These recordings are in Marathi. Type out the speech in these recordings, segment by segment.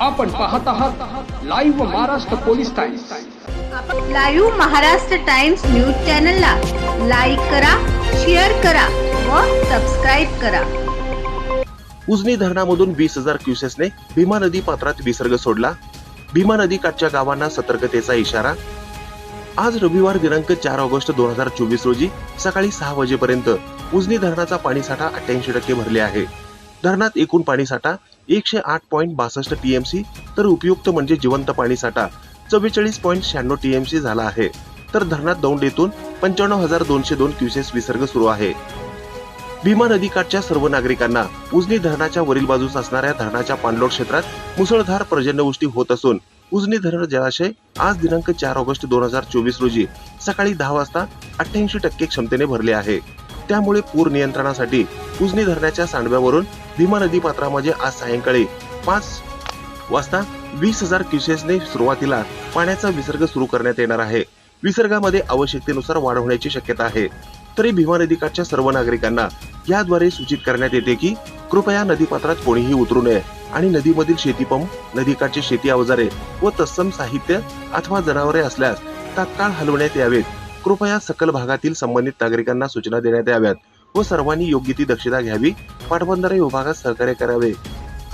आपण पाहत आहात live Maharashtra police times live Maharashtra times news चॅनलला लाईक करा शेअर करा व सबस्क्राईब करा. उजनी धरणामधून वीस हजार क्युसेसने भीमा नदी पात्रात विसर्ग सोडला. भीमा नदी काठच्या गावांना सतर्कतेचा इशारा. आज रविवार दिनांक चार ऑगस्ट दोन हजार चोवीस रोजी सकाळी सहा वाजेपर्यंत उजनी धरणाचा पाणीसाठा अठ्ठ्याऐंशी टक्के भरले आहे. धरणात एकूण पाणीसाठा एकशे आठ पॉईंट बासष्ट टीएमसी तर उपयुक्त म्हणजे जिवंत पाणी साठा. चव्वेचाळीस पॉईंट शहाण्णव टीएमसी झाला आहे. तर धरणात दौंडेतून पंच्याण्णव हजार दोनशे दोन क्युसेस विसर्ग सुरू आहे. भीमा नदीकाठच्या सर्व नागरिकांना उजनी धरणाच्या वरील बाजूस असणाऱ्या धरणाच्या पाणलोट क्षेत्रात मुसळधार पर्जन्यवृष्टी होत असून उजनी धरण जलाशय आज दिनांक चार ऑगस्ट दोन हजार चोवीस रोजी सकाळी दहा वाजता अठ्ठ्याऐंशी टक्के क्षमतेने भरले आहे. त्यामुळे पूर नियंत्रणासाठी उजनी धरणाच्या सांडव्यावरून भीमा नदी पात्रामध्ये आज सायंकाळी पाच वाजता वीस हजार क्युसेसने सुरुवातीला पाण्याचा विसर्ग सुरू करण्यात येणार आहे. विसर्गामध्ये आवश्यकतेनुसार वाढ होण्याची शक्यता आहे. तरी भीमा नदीकाठच्या सर्व नागरिकांना याद्वारे सूचित करण्यात येते की कृपया नदीपात्रात कोणीही उतरू नये आणि नदीमधील शेतीपंप नदीकाठची शेती अवजारे व तत्सम साहित्य अथवा जनावरे असल्यास तात्काळ हलवण्यात यावेत. कृपया सकल भागातील संबंधित नागरिकांना सूचना देण्यात याव्यात. व सर्वांनी योग्य ती दक्षता घ्यावी. पाटबंधारे विभागात सहकार्य करावे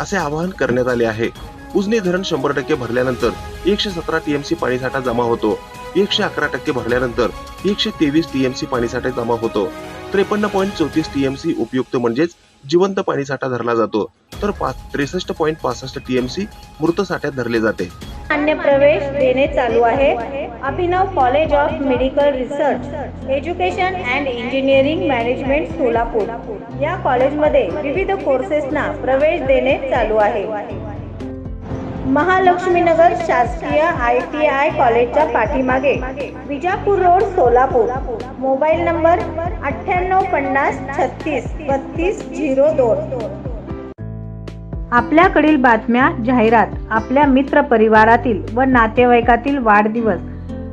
असे आवाहन करण्यात आले आहे. उजनी धरण शंभर टक्के भरल्यानंतर एकशे सतरा टीएमसी पाणीसाठा जमा होतो. एकशे अकरा टक्के भरल्यानंतर एकशे तेवीस टीएमसी पाणीसाठा जमा होतो. त्रेपन्न पॉईंट चौतीस टीएमसी उपयुक्त म्हणजेच जिवंत पाणीसाठा धरला जातो. तर पाच त्रेसष्ट पॉईंट पासष्ट टीएमसी मृत साठ्यात धरले जाते. अन्य प्रवेश देणे चालू आहे. Abhinav college of medical research education and engineering management Solapur. या कॉलेजमध्ये विविध कोर्सेसना प्रवेश देणे चालू आहे. महालक्ष्मीनगर शासकीय आय टी आय कॉलेजच्या पाठीमागे Vijapur road Solapur. Mobile number अठ्ठ्याण्णव पन्नास छत्तीस बत्तीस झिरो दोन. आपल्याकडील बातम्या जाहिरात आपल्या मित्र परिवारातील व नातेवाईकातील वाढदिवस